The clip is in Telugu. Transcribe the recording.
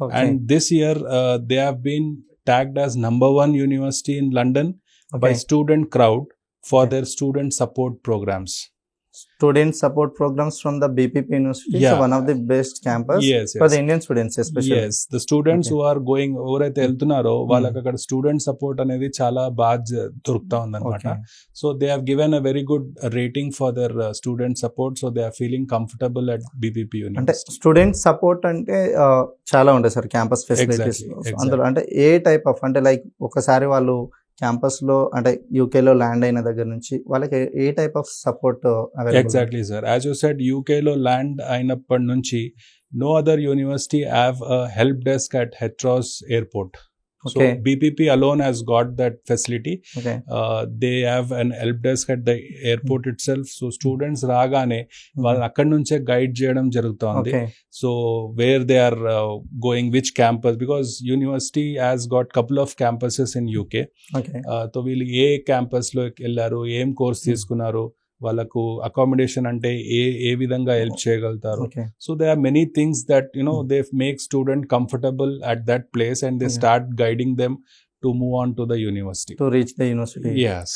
Okay. And this year, uh, they have been tagged as number one university in London by student crowd for Okay. their student support programs. Student support programs from the BPP University. Yeah. So one of the best campus Yes, for yes. the Indian students, especially. Yes the students Okay. Who are going ఎవరైతే వెళ్తున్నారో వాళ్ళకి అక్కడ స్టూడెంట్ సపోర్ట్ అనేది చాలా బాగా దొరుకుతా ఉందన్నమాట. So they have given a very good rating for their student support so they are feeling comfortable at BBP అంటే స్టూడెంట్ సపోర్ట్ అంటే చాలా ఉంటాయి సార్ క్యాంపస్ ఫెసిలిటీస్. అందులో అంటే ఏ టైప్ ఆఫ్ అంటే లైక్ ఒకసారి వాళ్ళు క్యాంపస్లో అంటే యూకే లో ల్యాండ్ అయిన దగ్గర నుంచి వాళ్ళకి ఏ- ఏ type of support exactly sir as you said యూకేలో ల్యాండ్ అయినప్పటి నుంచి no other university have help desk at Heathrow airport so Okay. BPP alone has got that facility okay uh, they have an help desk at the airport itself. So students రాగానే వాళ్ళని అక్కడి నుంచే గైడ్ చేయడం జరుగుతుంది. So where they are going which campus because university has got couple of campuses in UK so వీళ్ళు ఏ క్యాంపస్లో వెళ్ళారు? ఏం కోర్స్ తీసుకున్నారు? వాళ్ళకు అకామిడేషన్ అంటే ఏ ఏ విధంగా హెల్ప్ చేయగలుగుతారు. So they are many things that you know they make student comfortable at that place and they. Start guiding them to move on to the university to reach the university yes